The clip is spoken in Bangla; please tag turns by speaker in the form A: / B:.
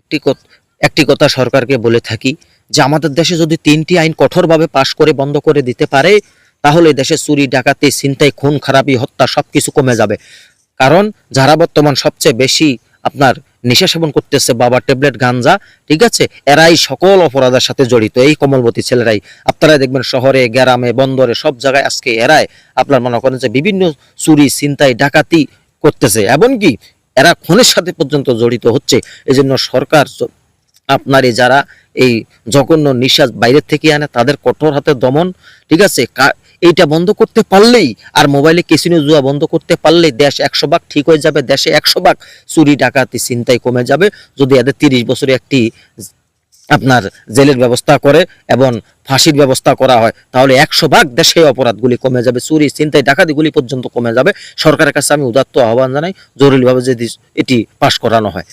A: একটি একটি কথা সরকারকে বলে থাকি যে আমাদের দেশে যদি তিনটি আইন কঠোরভাবে পাশ করে বন্ধ করে দিতে পারে, তাহলে দেশে চুরি, ডাকাতি, ছিনতাই, খুন, খারাপি, হত্যা সবকিছু কমে যাবে। কারণ যারা বর্তমান সবচেয়ে বেশি আপনার নেশা সেবন করতেছে বাবা ট্যাবলেট, গাঞ্জা, ঠিক আছে, এরাই সকল অপরাধের সাথে জড়িত। এই কমলবতী ছেলেরাই আপনারা দেখবেন শহরে, গ্রামে, বন্দরে, সব জায়গায় আজকে এরাই আপনার মনে করেন যে বিভিন্ন চুরি, ছিনতাই, ডাকাতি করতেছে। এমনকি এরা খুনের সাথে পর্যন্ত জড়িত হচ্ছে। এজন্য সরকার আপনারই যারা এই জঘন্য নিঃশ্বাস বাইরের থেকে আনে, তাদের কঠোর হাতে দমন, ঠিক আছে? এইটা বন্ধ করতে পারলেই, আর মোবাইলে কেসিনো জুয়া বন্ধ করতে পারলেই দেশ একশো ভাগ ঠিক হয়ে যাবে, দেশে একশো ভাগ চুরি, ডাকাতি চিন্তায় কমে যাবে। যদি এদের তিরিশ বছরে একটি আপনার জেলের ব্যবস্থা করে এবং ফাঁসির ব্যবস্থা করা হয়, তাহলে একশো ভাগ দেশে অপরাধগুলি কমে যাবে, চুরি চিন্তাই ডাকাতিগুলি পর্যন্ত কমে যাবে। সরকারের কাছে আমি উদাত্ত আহ্বান জানাই, জরুরিভাবে যদি এটি পাশ করানো হয়।